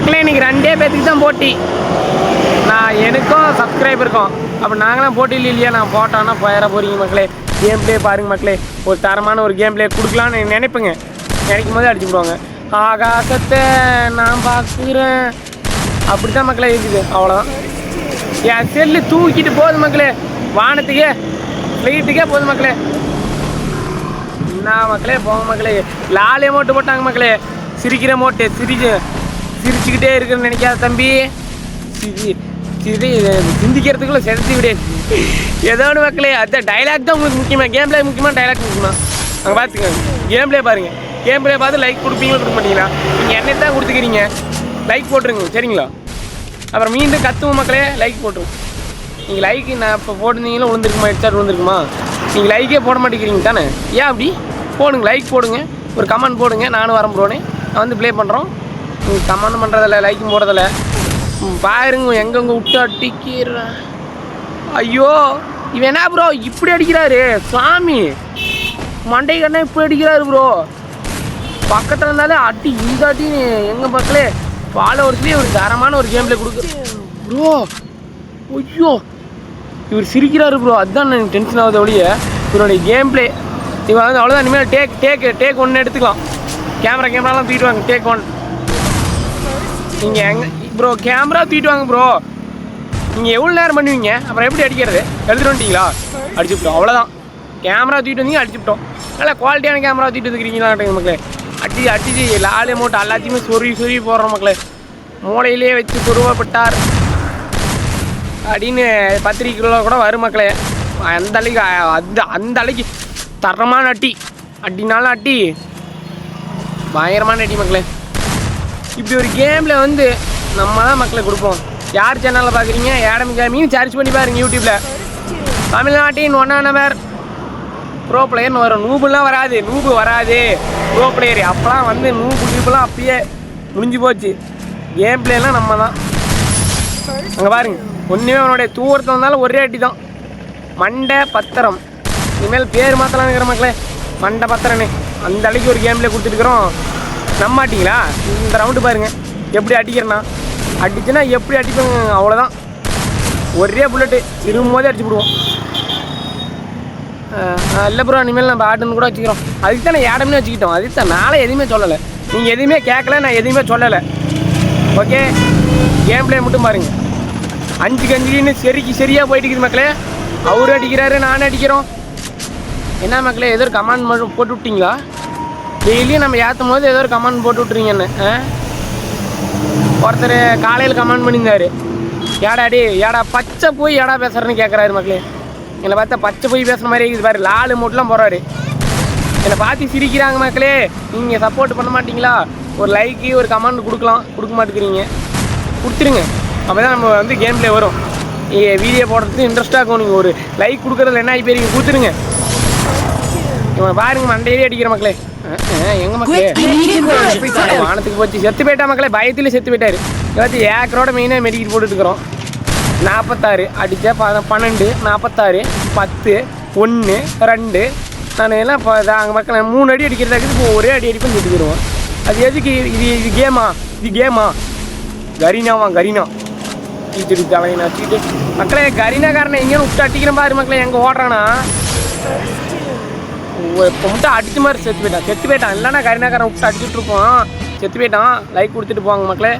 மக்களே இன்னைக்கு ரெண்டே பேத்துக்கு தான் போட்டி. நான் எனக்கும் சப்ஸ்கிரைப் இருக்கும் அப்போ நாங்களாம் போட்டியில் இல்லையா நான் போட்டோன்னா போயிட போகிறீங்க மக்களே. கேம் பிளே பாருங்கள் மக்களே. ஒரு தரமான ஒரு கேம் ப்ளே கொடுக்கலான்னு நினைப்புங்க. நினைக்கும் போது அடிச்சு விடுவாங்க. ஆகாசத்தை நான் பார்க்குறேன். அப்படி தான் மக்களே இருக்குது. அவ்வளோதான் என் செல்லு தூக்கிட்டு போகுது மக்களே. வானத்துக்கே ஃப்ளைட்டுக்கே போகுது மக்களே. என்ன மக்களே போங்க மக்களே. லாலே மோட்டு போட்டாங்க மக்களே. சிரிக்கிற மோட்டு சிரிக்க. சிரிச்சுக்கிட்டே இருக்குன்னு நினைக்காத தம்பி. சிரி சிந்திக்கிறதுக்குள்ள செலுத்தி விடு. ஏதோ ஒன்று மக்களே அந்த டைலாக் தான் உங்களுக்கு முக்கியமா? கேம் பிளே முக்கியமா டைலாக் முக்கியமா? அங்கே பார்த்துக்கோங்க கேம் பிளே பாருங்க. கேம் பிளே பார்த்து லைக் கொடுப்பீங்களா கொடுக்க மாட்டீங்களா நீங்கள் என்ன தான் கொடுத்துக்கிறீங்க. லைக் போட்டுருங்க சரிங்களா? அப்புறம் மீண்டும் கத்துவோம் மக்களே லைக் போட்டுருங்க நீங்கள் லைக் நான் இப்போ போட்டிருந்தீங்களா விழுந்துருக்குமா ஹெட்சாட் விழுந்துருக்குமா நீங்கள் லைக்கே போட மாட்டேங்கிறீங்க தானே? ஏன் அப்படி? போடுங்க லைக் போடுங்க. ஒரு கமெண்ட் போடுங்க நானும் வரேன் நான் வந்து ப்ளே பண்ணுறோம் கமெண்ட் பண்ணுறதில்ல லைக்கும் போடுறதில்ல. பாருங்க எங்கெங்க விட்டு அடிக்கிறேன் ஐயோ இவன் என்ன ப்ரோ இப்படி அடிக்கிறாரு? சாமி மண்டை கண்ணா இப்படி அடிக்கிறாரு ப்ரோ பக்கத்தில் இருந்தாலே அட்டி இந்த அட்டின்னு எங்கள் பக்கலே ஃபாலோவர்ஸ்லேயே ஒரு தரமான ஒரு கேம் ப்ளே கொடுக்குறேன் ப்ரோ ஐயோ. இவர் சிரிக்கிறாரு ப்ரோ அதுதான் எனக்கு டென்ஷன் ஆகுது ஒழிய. இவருடைய கேம் பிளே இவன் வந்து அவ்வளோதான் இனிமேல் டேக் டேக் டேக் ஒன்று எடுத்துக்கலாம். கேமரா கேமராலாம் தூக்கிட்டு வாங்க டேக் ஒன் நீங்கள் எங்கே ப்ரோ கேமரா தூக்கிட்டு வாங்க ப்ரோ நீங்கள் எவ்வளோ நேரம் பண்ணுவீங்க? அப்புறம் எப்படி அடிக்கிறது? எழுதிட்டு வந்துட்டீங்களா? அடிச்சுட்டோம் அவ்வளோதான் கேமரா தூக்கிட்டு வந்தீங்க அடிச்சுட்டோம் நல்லா குவாலிட்டியான கேமரா தூக்கிட்டு வந்துக்கிறீங்களா மக்களே. அடிச்சு அடிச்சு லாலே மூட்டை எல்லாத்தையுமே சொருவி சொருவி போடுறோம் மக்களே. மூளையிலே வச்சு சொருவப்பட்டார். அப்படின்னு பத்திரிக்கைகளில் கூட வரும் மக்களே. அந்த அலைக்கு அந்த அந்த அலைக்கு தரமான அட்டி அட்டினாலும் அட்டி பயங்கரமான அடி மக்களே. இப்படி ஒரு கேமில் வந்து நம்ம தான் மக்களை கொடுப்போம். யார் சேனலில் பார்க்குறீங்க ஏடம் கேமிங் சர்ச் பண்ணி பாருங்க யூடியூப்பில் தமிழ்நாட்டின் ஒன்றா நம்பர் ப்ரோ பிளேயர்னு வரும். நூபுலாம் வராது. நூபு வராது. ப்ரோ பிளேயர் அப்போலாம் வந்து நூபு நூபுலாம் அப்பயே முடிஞ்சு போச்சு. கேம் பிளேலாம் நம்ம தான் அங்கே பாருங்க. ஒன்றுமே அவனுடைய தூரத்தில் வந்தாலும் ஒரே அட்டி தான் மண்டை பத்திரம். இனிமேல் பேர் மாற்றலாம்ங்கிற மக்களே. மண்டை பத்திரனே. அந்த அடிக்கு ஒரு கேம்ல கொடுத்துருக்குறோம் நம்பாட்டிங்களா இந்த ரவுண்டு பாருங்கள் எப்படி அடிக்கிறேன்னா அடிச்சுன்னா எப்படி அடிப்பேங்க அவ்வளோதான் ஒரே புல்லட்டு திரும்பும் போதே அடிச்சு விடுவோம் இல்லை ப்ரோ இனிமேல் நம்ம ஆடுன்னு கூட வச்சுக்கிறோம். அதுக்கு தான் நான் ஏடம்னு வச்சுக்கிட்டோம். அதுக்கு தான் நாளே எதுவுமே சொல்லலை. நீங்கள் எதுவுமே கேட்கல நான் எதுவுமே சொல்லலை. ஓகே கேம் பிளே மட்டும் பாருங்கள் அஞ்சு கஞ்சின்னு சரிக்கு சரியாக போயிட்டு இருக்குது மக்களே. அவரும் அடிக்கிறாரு நானும் அடிக்கிறோம். என்ன மக்களே ஏதோ கமெண்ட் மட்டும் போட்டு விட்டீங்களா? டெய்லியும் நம்ம ஏற்றும் போது ஏதோ ஒரு கமெண்ட் போட்டு விட்றீங்கன்னு ஒருத்தர் காலையில் கமெண்ட் பண்ணியிருந்தாரு. ஏடா டே ஏடா பச்சை போய் ஏடா பேசுகிறேன்னு கேட்குறாரு மக்களே. என்னை பார்த்தா பச்சை போய் பேசுகிற மாதிரி இருக்குது பாரு லாலு மூட்டெலாம் போகிறாரு என்னை பார்த்து சிரிக்கிறாங்க மக்களே. நீங்கள் சப்போர்ட் பண்ண மாட்டிங்களா? ஒரு லைக்கு ஒரு கமெண்ட் கொடுக்கலாம். கொடுக்க மாட்டேங்கிறீங்க. கொடுத்துருங்க. அப்போ தான் நம்ம வந்து கேம் வரும். வீடியோ போடுறதுக்கு இன்ட்ரெஸ்ட்டாக இருக்கும். நீங்கள் ஒரு லைக் கொடுக்குறதுல என்ன ஆகி போயிருங்க கொடுத்துருங்க. இவன் பாருங்க மண்டையிலே அடிக்கிற மக்களே. வானத்துக்கு போச்சு. செத்து போயிட்டா மக்களே பயத்தில் செத்து போயிட்டாரு. இவத்தி ஏக்கரோட மெயினாக மெடிக்கல் போட்டுட்டு இருக்கிறோம் நாற்பத்தாறு அடித்தா ப பன்னெண்டு நாற்பத்தாறு பத்து ஒன்று ரெண்டு. நான் எல்லாம் இப்போ அங்கே மக்கள் மூணு அடி அடிக்கிறதாக்கு இப்போ ஒரே அடி அடிப்பேன் செத்து போயிடுவோம் அது எதுக்கு இது இது கேமா? இது கேமா? கரீனாவா கரீனா? தீச்சடி தலையினா தீட்டு மக்களே கரீனாக்காரனை எங்கேயும் விட்டு அடிக்கிற பாரு மக்களே எங்கே ஓடுறானா? இப்போ மட்டும் அடிச்ச மாதிரி செத்து போயிட்டான். செத்து போயிட்டான். இல்லைன்னா கரீனாக்காரன் விட்டு அடிச்சுட்டு இருப்போம் செத்து போயிட்டான். லைக் கொடுத்துட்டு போவாங்க மக்களே.